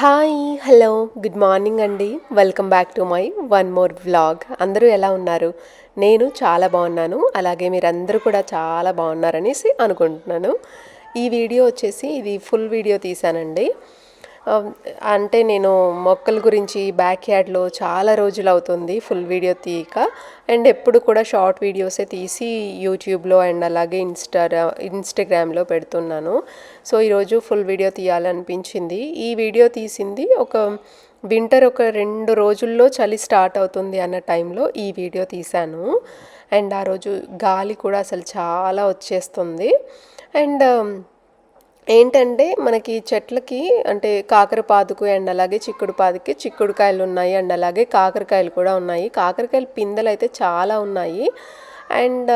Hi hello good morning అండి. Welcome back to my one more vlog. అందరూ ఎలా ఉన్నారు? నేను చాలా బాగున్నాను. అలాగే మీరందరూ కూడా చాలా బాగున్నారనేసి అనుకుంటున్నాను. ఈ వీడియో వచ్చేసి ఇది ఫుల్ వీడియో తీశానండి. Um, అంటే నేను మొక్కల గురించి బ్యాక్ యార్డ్లో చాలా రోజులు అవుతుంది ఫుల్ వీడియో తీయక. అండ్ ఎప్పుడు కూడా షార్ట్ వీడియోసే తీసి యూట్యూబ్లో అండ్ అలాగే ఇన్స్టా ఇన్స్టాగ్రామ్లో పెడుతున్నాను. సో ఈరోజు ఫుల్ వీడియో తీయాలనిపించింది. ఈ వీడియో తీసింది ఒక వింటర్ ఒక రెండు రోజుల్లో చలి స్టార్ట్ అవుతుంది అన్న టైంలో ఈ వీడియో తీశాను. అండ్ ఆ రోజు గాలి కూడా అసలు చాలా వచ్చేస్తుంది. అండ్ um, ఏంటంటే మనకి చెట్లకి అంటే కాకరపాదుకు అండ్ అలాగే చిక్కుడు పాదుకి చిక్కుడుకాయలు ఉన్నాయి అండ్ అలాగే కాకరకాయలు కూడా ఉన్నాయి. కాకరకాయలు పిందెలు అయితే చాలా ఉన్నాయి. అండ్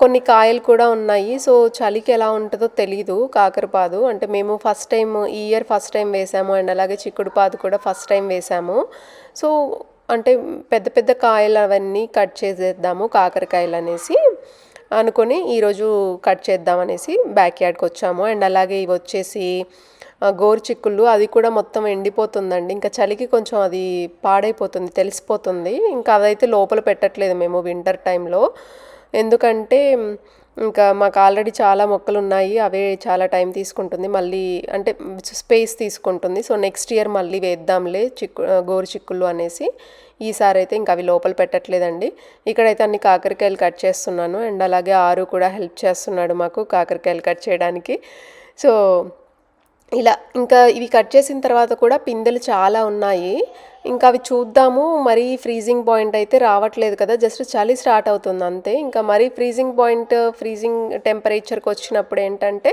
కొన్ని కాయలు కూడా ఉన్నాయి. సో చలికి ఎలా ఉంటుందో తెలీదు కాకరపాదు అంటే మేము ఫస్ట్ టైం ఈ ఇయర్ ఫస్ట్ టైం వేసాము అండ్ అలాగే చిక్కుడు పాదు కూడా ఫస్ట్ టైం వేసాము. సో అంటే పెద్ద పెద్ద కాయలు అవన్నీ కట్ చేసేద్దాము కాకరకాయలు అనేసి. అనుకొని ఈరోజు కట్ చేద్దామనేసి బ్యాక్ యార్డ్కి వచ్చాము. అండ్ అలాగే ఇవి వచ్చేసి గోరు చిక్కుళ్ళు అది కూడా మొత్తం ఎండిపోతుందండి. ఇంకా చలికి కొంచెం అది పాడైపోతుంది తెలిసిపోతుంది. ఇంకా అదైతే లోపల పెట్టట్లేదు మేము వింటర్ టైంలో ఎందుకంటే ఇంకా మాకు ఆల్రెడీ చాలా మొక్కలు ఉన్నాయి. అవే చాలా టైం తీసుకుంటుంది. మళ్ళీ అంటే స్పేస్ తీసుకుంటుంది. సో నెక్స్ట్ ఇయర్ మళ్ళీ వేద్దాంలే చిక్కు గోరు చిక్కుళ్ళు అనేసి. ఈసారి అయితే ఇంకా అవి లోపల పెట్టట్లేదండి. ఇక్కడైతే అన్ని కాకరకాయలు కట్ చేస్తున్నాను. అండ్ అలాగే ఆరు కూడా హెల్ప్ చేస్తున్నాడు మాకు కాకరకాయలు కట్ చేయడానికి. సో ఇలా ఇంకా ఇవి కట్ చేసిన తర్వాత కూడా పిందెలు చాలా ఉన్నాయి. ఇంకా అవి చూద్దాము. మరీ ఫ్రీజింగ్ పాయింట్ అయితే రావట్లేదు కదా. జస్ట్ చలి స్టార్ట్ అవుతుంది అంతే. ఇంకా మరీ ఫ్రీజింగ్ పాయింట్ ఫ్రీజింగ్ టెంపరేచర్కి వచ్చినప్పుడు ఏంటంటే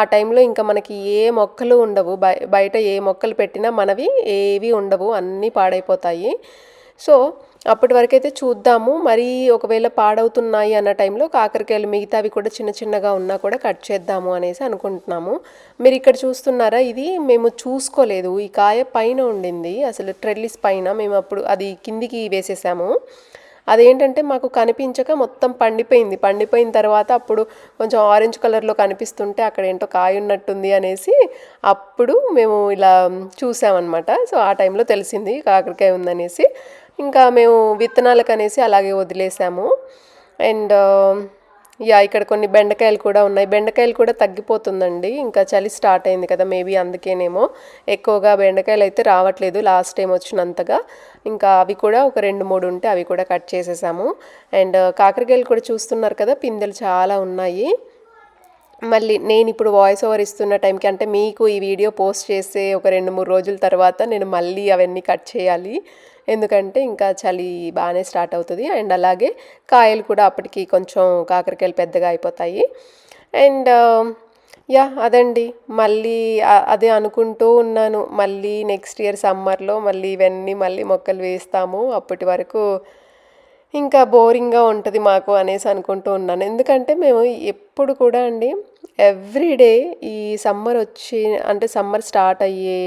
ఆ టైంలో ఇంకా మనకి ఏ మొక్కలు ఉండవు. బయ బయట ఏ మొక్కలు పెట్టినా మనవి ఏవి ఉండవు. అన్నీ పాడైపోతాయి. సో అప్పటి వరకైతే చూద్దాము. మరి ఒకవేళ పాడవుతున్నాయి అన్న టైంలో కాకరకాయలు మిగతావి కూడా చిన్న చిన్నగా ఉన్నా కూడా కట్ చేద్దాము అనేసి అనుకుంటున్నాము. మీరు ఇక్కడ చూస్తున్నారా? ఇది మేము చూసుకోలేదు. ఈ కాయ పైన ఉండింది. అసలు ట్రెల్లిస్ పైన మేము అప్పుడు అది కిందికి వేసేసాము. అదేంటంటే మాకు కనిపించక మొత్తం పండిపోయింది. పండిపోయిన తర్వాత అప్పుడు కొంచెం ఆరెంజ్ కలర్లో కనిపిస్తుంటే అక్కడ ఏంటో కాయ ఉన్నట్టుంది అనేసి అప్పుడు మేము ఇలా చూసామన్నమాట. సో ఆ టైంలో తెలిసింది కాకరకాయ ఉందనేసి. ఇంకా మేము విత్తనాలకు అనేసి అలాగే వదిలేసాము. అండ్ um, యా ఇక్కడ కొన్ని బెండకాయలు కూడా ఉన్నాయి. బెండకాయలు కూడా తగ్గిపోతుందండి. ఇంకా చలి స్టార్ట్ అయింది కదా మేబీ అందుకేనేమో ఎక్కువగా బెండకాయలు అయితే రావట్లేదు లాస్ట్ టైం వచ్చినంతగా. ఇంకా అవి కూడా ఒక రెండు మూడు ఉంటే అవి కూడా కట్ చేసేసాము. అండ్ కాకరకాయలు కూడా చూస్తున్నారు కదా పిందెలు చాలా ఉన్నాయి. మళ్ళీ నేను ఇప్పుడు వాయిస్ ఓవర్ ఇస్తున్న టైంకి అంటే మీకు ఈ వీడియో పోస్ట్ చేసే ఒక రెండు మూడు రోజుల తర్వాత నేను మళ్ళీ అవన్నీ కట్ చేయాలి. ఎందుకంటే ఇంకా చలి బాగానే స్టార్ట్ అవుతుంది. అండ్ అలాగే కాయలు కూడా అప్పటికి కొంచెం కాకరకాయలు పెద్దగా అయిపోతాయి. అండ్ um, యా అదండి. మళ్ళీ అదే అనుకుంటూ ఉన్నాను. మళ్ళీ నెక్స్ట్ ఇయర్ సమ్మర్లో మళ్ళీ ఇవన్నీ మళ్ళీ మొక్కలు వేస్తాము. అప్పటి వరకు ఇంకా బోరింగ్గా ఉంటుంది మాకు అనేసి అనుకుంటూ ఉన్నాను. ఎందుకంటే మేము ఎప్పుడు కూడా అండి ఎవ్రీడే ఈ సమ్మర్ వచ్చి అంటే సమ్మర్ స్టార్ట్ అయ్యే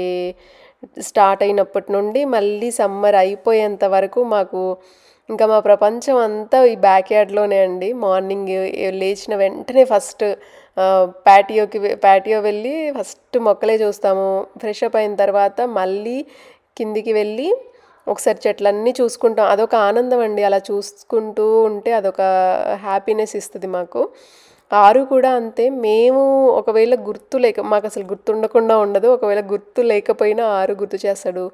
స్టార్ట్ అయినప్పటి నుండి మళ్ళీ సమ్మర్ అయిపోయేంత వరకు మాకు ఇంకా మా ప్రపంచం అంతా ఈ బ్యాక్ యార్డ్లోనే అండి. మార్నింగ్ లేచిన వెంటనే ఫస్ట్ ప్యాటియోకి ప్యాటియో వెళ్ళి ఫస్ట్ మొక్కలే చూస్తాము. ఫ్రెష్ అప్ అయిన తర్వాత మళ్ళీ కిందికి వెళ్ళి ఒకసారి చెట్లన్నీ చూసుకుంటాం. అదొక ఆనందం అండి. అలా చూసుకుంటూ ఉంటే అదొక హ్యాపీనెస్ ఇస్తుంది మాకు. ఆరు కూడా అంతే. మేము ఒకవేళ గుర్తు లేక మాకు అసలు గుర్తుండకుండా ఉండదు. ఒకవేళ గుర్తు లేకపోయినా ఆరు గుర్తు చేస్తాడు.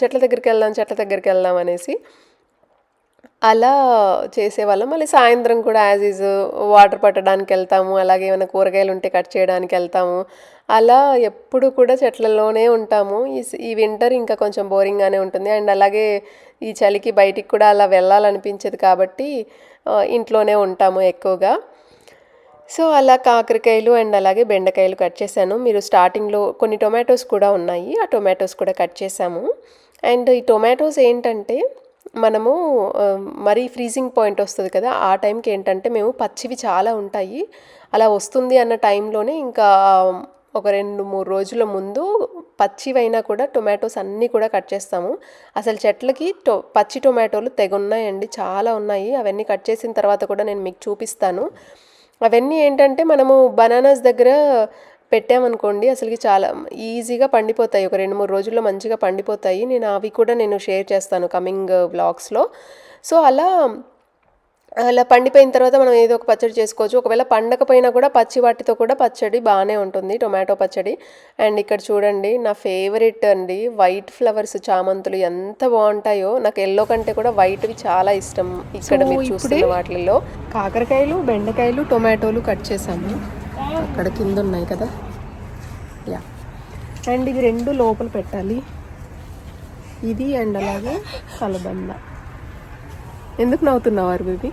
చెట్ల దగ్గరికి వెళ్దాం చెట్ల దగ్గరికి వెళ్దాం అనేసి అలా చేసేవాళ్ళం. మళ్ళీ సాయంత్రం కూడా యాజ్ ఈజ్ వాటర్ పట్టడానికి వెళ్తాము. అలాగే ఏమైనా కూరగాయలు ఉంటే కట్ చేయడానికి వెళ్తాము. అలా ఎప్పుడు కూడా చెట్లలోనే ఉంటాము. ఈ ఈ వింటర్ ఇంకా కొంచెం బోరింగ్గానే ఉంటుంది. అండ్ అలాగే ఈ చలికి బయటికి కూడా అలా వెళ్ళాలనిపించదు కాబట్టి ఇంట్లోనే ఉంటాము ఎక్కువగా. సో అలా కాకరకాయలు అండ్ అలాగే బెండకాయలు కట్ చేశాను. మీరు స్టార్టింగ్లో కొన్ని టొమాటోస్ కూడా ఉన్నాయి. ఆ టొమాటోస్ కూడా కట్ చేసాము అండ్ ఈ టొమాటోస్ ఏంటంటే మనము మరీ ఫ్రీజింగ్ పాయింట్ వస్తుంది కదా ఆ టైంకి ఏంటంటే మేము పచ్చివి చాలా ఉంటాయి. అలా వస్తుంది అన్న టైంలోనే ఇంకా ఒక రెండు మూడు రోజుల ముందు పచ్చివైనా కూడా టొమాటోస్ అన్నీ కూడా కట్ చేస్తాము. అసలు చెట్లకి టొ పచ్చి టొమాటోలు తెగున్నాయండి చాలా ఉన్నాయి. అవన్నీ కట్ చేసిన తర్వాత కూడా నేను మీకు చూపిస్తాను. అవన్నీ ఏంటంటే మనము బనానాస్ దగ్గర పెట్టామనుకోండి అసలుకి చాలా ఈజీగా పండిపోతాయి. ఒక రెండు మూడు రోజుల్లో మంచిగా పండిపోతాయి. నేను అవి కూడా నేను షేర్ చేస్తాను కమింగ్ వ్లాగ్స్లో. సో అలా అలా పండిపోయిన తర్వాత మనం ఏదో ఒక పచ్చడి చేసుకోవచ్చు. ఒకవేళ పండకపోయినా కూడా పచ్చి వాటితో కూడా పచ్చడి బాగానే ఉంటుంది. టొమాటో పచ్చడి. అండ్ ఇక్కడ చూడండి నా ఫేవరెట్ అండి వైట్ ఫ్లవర్స్ చామంతులు ఎంత బాగుంటాయో. నాకు ఎల్లో కంటే కూడా వైట్వి చాలా ఇష్టం ఇక్కడ మీరు చూస్తున్న వాటిల్లో. కాకరకాయలు బెండకాయలు టొమాటోలు కట్ చేశాను అక్కడ కింద ఉన్నాయి కదా. యా. అండ్ ఇవి రెండు లోపల పెట్టాలి. ఇది అండ్ అలాగే కలబంద. ఎందుకు నవ్వుతున్నావు బేబీ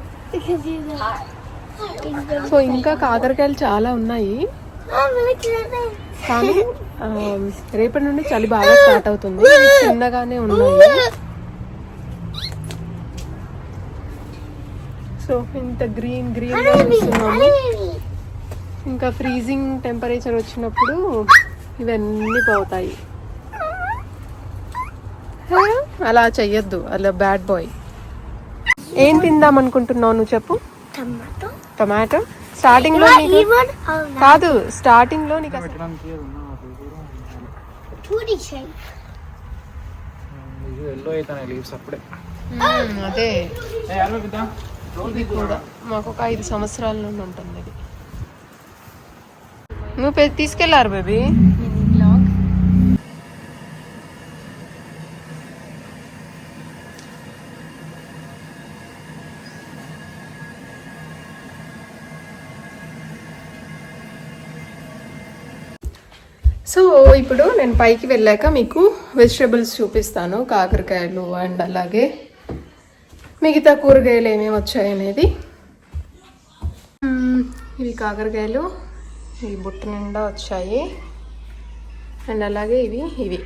సో ఇంకా కాకరకాయలు చాలా ఉన్నాయి. కానీ రేపటి నుండి చలి బాగా స్టార్ట్ అవుతుంది. చిన్నగానే ఉన్నాయి. సో ఇంత గ్రీన్ గ్రీన్ చూస్తున్నాము ఇంకా ఫ్రీజింగ్ టెంపరేచర్ వచ్చినప్పుడు ఇవన్నీ పోతాయి. అలా చెయ్యొద్దు. అలా బ్యాడ్ బాయ్. ఏం తిందాం అనుకుంటున్నావు నువ్వు చెప్పు. టొమాటో. స్టార్టింగ్లో కాదు స్టార్టింగ్లో నీకు అదే. కూడా మాకు ఒక ఐదు సంవత్సరాల నుండి ఉంటుంది నువ్వు తీసుకెళ్ళారు బేబీ? ఇప్పుడు నేను పైకి వెళ్ళాక మీకు వెజిటేబుల్స్ చూపిస్తాను కాకరకాయలు అండ్ అలాగే మిగతా కూరగాయలు ఏమేమి వచ్చాయనేది ఇవి కాకరకాయలు ఈ బుట్ట నిండా వచ్చాయి. అండ్ అలాగే ఇవి ఇవి.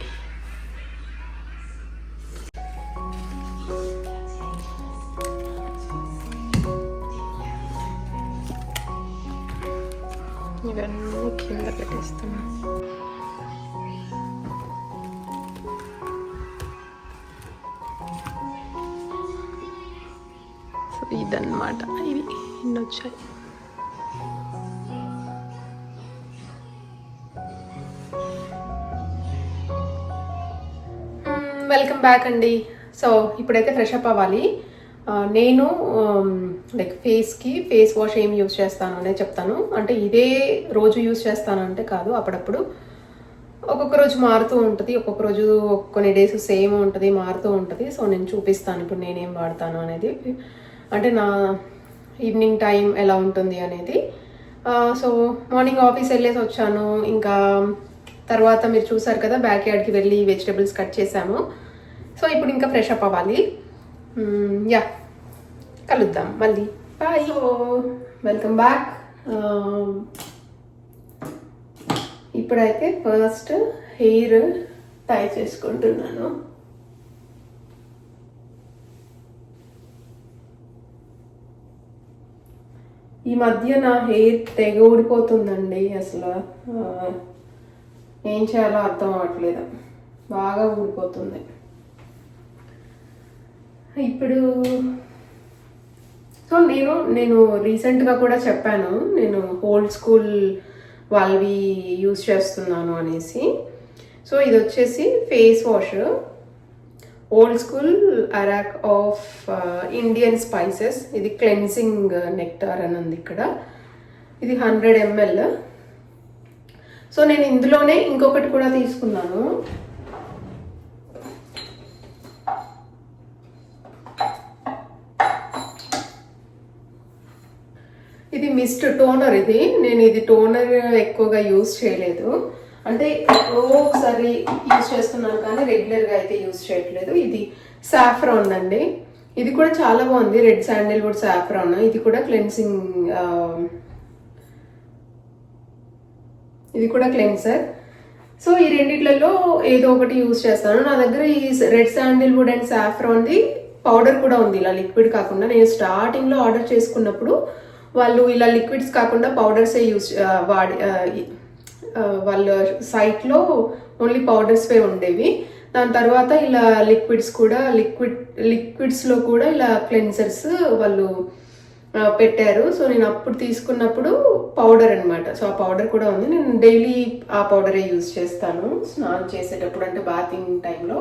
వెల్కమ్ బ్యాక్ అండి. సో ఇప్పుడైతే ఫ్రెష్ అప్ అవ్వాలి. నేను లైక్ ఫేస్కి ఫేస్ వాష్ ఏం యూజ్ చేస్తాను అనే చెప్తాను. అంటే ఇదే రోజు యూజ్ చేస్తాను అంటే కాదు అప్పుడప్పుడు ఒక్కొక్క రోజు మారుతూ ఉంటుంది ఒక్కొక్క రోజు కొన్ని డేస్ సేమ్ ఉంటుంది మారుతూ ఉంటుంది. సో నేను చూపిస్తాను ఇప్పుడు నేనేం వాడతాను అనేది. అంటే నా ఈవినింగ్ టైం ఎలా ఉంటుంది అనేది. సో మార్నింగ్ ఆఫీస్ వెళ్ళేసి వచ్చాను. ఇంకా తర్వాత మీరు చూసారు కదా బ్యాక్ యార్డ్కి వెళ్ళి వెజిటబుల్స్ కట్ చేసాము. సో ఇప్పుడు ఇంకా ఫ్రెష్ అప్ అవ్వాలి. యా కలుద్దాం మళ్ళీ. బాయ్ వెల్కమ్ బ్యాక్ ఇప్పుడైతే ఫస్ట్ హెయిర్ టై చేసుకుంటున్నాను. ఈ మధ్య నా హెయిర్ తెగ ఊడిపోతుందండి అసలు. ఆ, ఏం చేయాలో అర్థం అవ్వట్లేదు. బాగా ఊడిపోతుంది. ఇప్పుడు సో నేను నేను రీసెంట్గా కూడా చెప్పాను. నేను ఓల్డ్ స్కూల్ వాళ్ళవి యూస్ చేస్తున్నాను అనేసి. సో ఇది వచ్చేసి face wash. Old school arak of Indian spices. ఇది క్లెన్సింగ్ నెక్టార్ అని ఉంది ఇక్కడ. ఇది హండ్రెడ్ ఎంఎల్. సో నేను ఇందులోనే ఇంకొకటి కూడా తీసుకున్నాను. ఇది మిస్ట్ టోనర్ ఇది. నేను ఇది టోనర్ ఎక్కువగా యూజ్ చేయలేదు. అంటే ఎప్పుడో ఒకసారి యూజ్ చేస్తున్నాను కానీ రెగ్యులర్గా అయితే యూజ్ చేయట్లేదు. ఇది సాఫ్రాన్ అండి. ఇది కూడా చాలా బాగుంది. Red sandalwood saffron. ఇది కూడా క్లెన్సింగ్ ఇది కూడా క్లెన్సర్. సో ఈ రెండిట్లలో ఏదో ఒకటి యూజ్ చేస్తాను. నా దగ్గర ఈ రెడ్ శాండిల్వుడ్ అండ్ సాఫ్రాన్ది పౌడర్ కూడా ఉంది. ఇలా లిక్విడ్ కాకుండా నేను స్టార్టింగ్లో ఆర్డర్ చేసుకున్నప్పుడు వాళ్ళు ఇలా లిక్విడ్స్ కాకుండా పౌడర్సే యూజ్ వాడి వాళ్ళ సైట్లో ఓన్లీ పౌడర్స్వే ఉండేవి. దాని తర్వాత ఇలా లిక్విడ్స్ కూడా లిక్విడ్ లిక్విడ్స్లో కూడా ఇలా క్లెన్సర్స్ వాళ్ళు పెట్టారు. సో నేను అప్పుడు తీసుకున్నప్పుడు పౌడర్ అనమాట సో ఆ పౌడర్ కూడా ఉంది. నేను డైలీ ఆ పౌడరే యూజ్ చేస్తాను. స్నానం చేసేటప్పుడు అంటే బాతింగ్ టైంలో.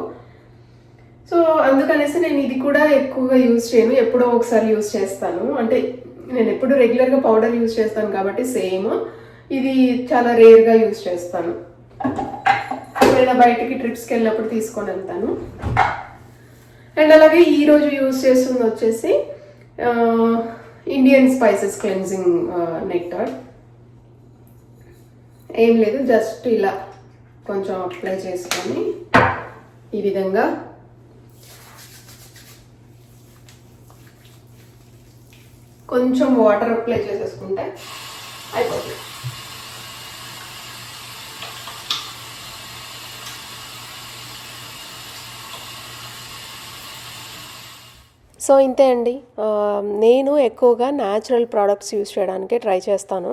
సో అందుకనేసి నేను ఇది కూడా ఎక్కువగా యూజ్ చేయను. ఎప్పుడో ఒకసారి యూజ్ చేస్తాను. అంటే నేను ఎప్పుడు రెగ్యులర్గా పౌడర్ యూజ్ చేస్తాను కాబట్టి సేమ్. ఇది చాలా రేర్గా యూజ్ చేస్తాను. ఏదైనా బయటికి ట్రిప్స్కి వెళ్ళినప్పుడు తీసుకొని వెళ్తాను. అండ్ అలాగే ఈరోజు యూజ్ చేస్తుంది వచ్చేసి ఇండియన్ స్పైసెస్ క్లెన్జింగ్ నెక్టర్ ఏం లేదు జస్ట్ ఇలా కొంచెం అప్లై చేసుకొని ఈ విధంగా కొంచెం వాటర్ అప్లై చేసేసుకుంటే అయిపోతుంది. సో ఇంతే అండి. నేను ఎక్కువగా న్యాచురల్ ప్రోడక్ట్స్ యూస్ చేయడానికి ట్రై చేస్తాను.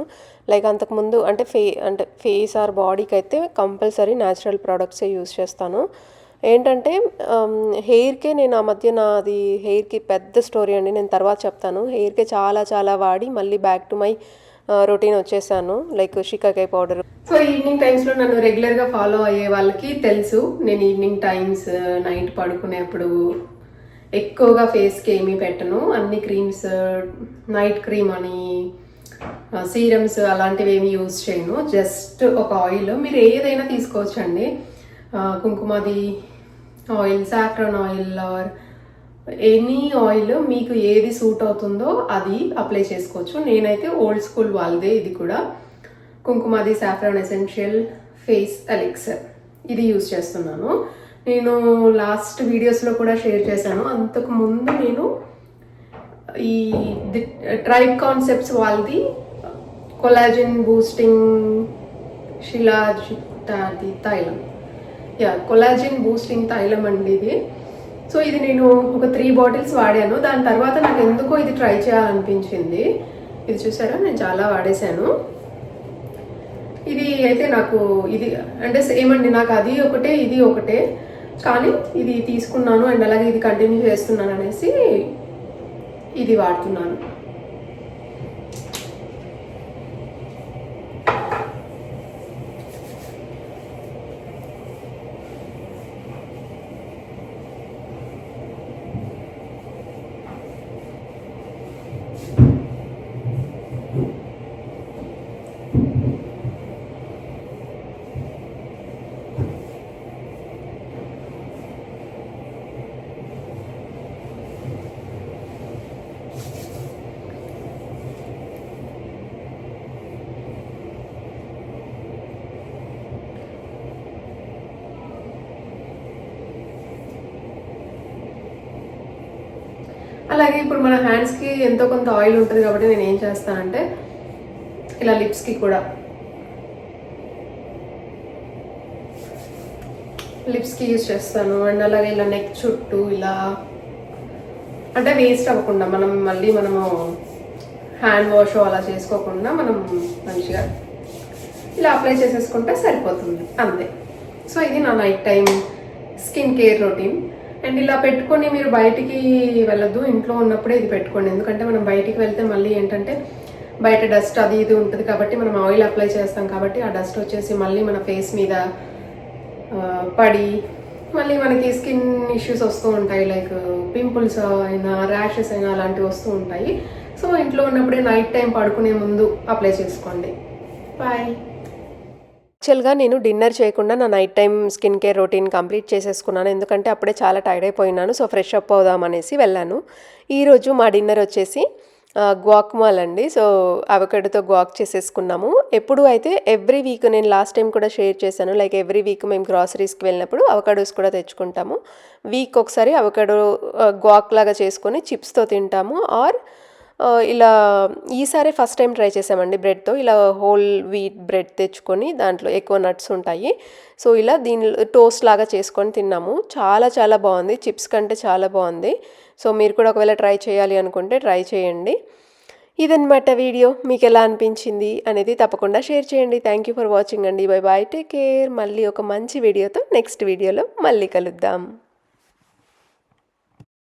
లైక్ అంతకుముందు అంటే ఫే అంటే ఫేస్ ఆర్ బాడీకి అయితే కంపల్సరీ న్యాచురల్ ప్రోడక్ట్సే యూస్ చేస్తాను. ఏంటంటే హెయిర్కే నేను ఆ మధ్య నాది హెయిర్కి పెద్ద స్టోరీ అండి. నేను తర్వాత చెప్తాను. హెయిర్కే చాలా చాలా వాడి మళ్ళీ బ్యాక్ టు మై రొటీన్ వచ్చేసాను. Like shikakai powder so evening టైమ్స్లో నన్ను రెగ్యులర్గా ఫాలో అయ్యే వాళ్ళకి తెలుసు. నేను ఈవినింగ్ టైమ్స్ నైట్ పడుకునేప్పుడు ఎక్కువగా ఫేస్కి ఏమీ పెట్టను. అన్ని క్రీమ్స్ నైట్ క్రీమ్ అని సీరమ్స్ అలాంటివి ఏమి యూజ్ చేయను. జస్ట్ ఒక ఆయిల్. మీరు ఏదైనా తీసుకోవచ్చండి. Kumkumadi oil saffron oil or any oil మీకు ఏది సూట్ అవుతుందో అది అప్లై చేసుకోవచ్చు. నేనైతే ఓల్డ్ స్కూల్ వాళ్ళదే ఇది కూడా. Kumkumadi saffron essential face elixir. ఇది యూజ్ చేస్తున్నాను. నేను లాస్ట్ వీడియోస్లో కూడా షేర్ చేశాను. అంతకు ముందు నేను ఈ ట్రైబ్ కాన్సెప్ట్స్ వాళ్ళది కొలాజిన్ బూస్టింగ్ శిలాజితాది తైలం. యా కొలాజిన్ బూస్టింగ్ తైలం అండి ఇది. సో ఇది నేను ఒక త్రీ బాటిల్స్ వాడాను. దాని తర్వాత నాకు ఎందుకో ఇది ట్రై చేయాలనిపించింది. ఇది చూసారా? నేను చాలా వాడేశాను. ఇది అయితే నాకు ఇది అంటే సేమ్ అండి. నాకు అది ఒకటే ఇది ఒకటే. కానీ ఇది తీసుకున్నాను అండ్ అలాగే ఇది కంటిన్యూ చేస్తున్నాను అనేసి ఇది వాడుతున్నాను. అలాగే ఇప్పుడు మన హ్యాండ్స్కి ఎంతో కొంత ఆయిల్ ఉంటుంది కాబట్టి నేను ఏం చేస్తానంటే ఇలా లిప్స్కి కూడా లిప్స్కి యూజ్ చేస్తాను. అండ్ అలాగే ఇలా నెక్ చుట్టూ ఇలా అంటే వేస్ట్ అవ్వకుండా మనం మళ్ళీ మనము హ్యాండ్ వాష్ అలా చేసుకోకుండా మనం మంచిగా ఇలా అప్లై చేసేసుకుంటే సరిపోతుంది. అంతే. సో ఇది నా night time skin care routine and ఇలా పెట్టుకొని మీరు బయటికి వెళ్ళద్దు. ఇంట్లో ఉన్నప్పుడే ఇది పెట్టుకోండి. ఎందుకంటే మనం బయటికి వెళ్తే మళ్ళీ ఏంటంటే బయట డస్ట్ అది ఇది ఉంటుంది కాబట్టి మనం ఆయిల్ అప్లై చేస్తాం కాబట్టి ఆ డస్ట్ వచ్చేసి మళ్ళీ మన ఫేస్ మీద పడి మళ్ళీ మనకి స్కిన్ ఇష్యూస్ వస్తూ ఉంటాయి. లైక్ పింపుల్స్ అయినా ర్యాషెస్ అయినా అలాంటివి వస్తూ ఉంటాయి. సో ఇంట్లో ఉన్నప్పుడే నైట్ టైం పడుకునే ముందు అప్లై చేసుకోండి. బాయ్ యాక్చువల్గా నేను డిన్నర్ చేయకుండా నా night time skin care routine complete చేసేసుకున్నాను. ఎందుకంటే అప్పుడే చాలా టైర్డ్ అయిపోయినాను. సో ఫ్రెష్ అప్ అవుదామనేసి వెళ్ళాను. ఈరోజు మా డిన్నర్ వచ్చేసి గ్వాక్మాల్ అండి. సో అవకడితో గ్వాక్ చేసేసుకున్నాము. ఎప్పుడు అయితే ఎవ్రీ వీక్ నేను లాస్ట్ టైం కూడా షేర్ చేశాను. లైక్ ఎవ్రీ వీక్ మేము గ్రాసరీస్కి వెళ్ళినప్పుడు అవకాడోస్ కూడా తెచ్చుకుంటాము. వీక్ ఒకసారి అవకాడో గ్వాక్ లాగా చేసుకొని చిప్స్తో తింటాము. ఆర్ ఇలా ఈసారి ఫస్ట్ టైం ట్రై చేసామండి బ్రెడ్తో. ఇలా హోల్ వీట్ బ్రెడ్ తెచ్చుకొని దాంట్లో ఎక్కువ నట్స్ ఉంటాయి. సో ఇలా దీనిలో టోస్ట్ లాగా చేసుకొని తిన్నాము. చాలా చాలా బాగుంది. చిప్స్ కంటే చాలా బాగుంది. సో మీరు కూడా ఒకవేళ ట్రై చేయాలి అనుకుంటే ట్రై చేయండి. ఇదన్నమాట వీడియో. మీకు ఎలా అనిపించింది అనేది తప్పకుండా షేర్ చేయండి. థ్యాంక్ యూ ఫర్ వాచింగ్ అండి. Bye bye take care. మళ్ళీ ఒక మంచి వీడియోతో నెక్స్ట్ వీడియోలో మళ్ళీ కలుద్దాం.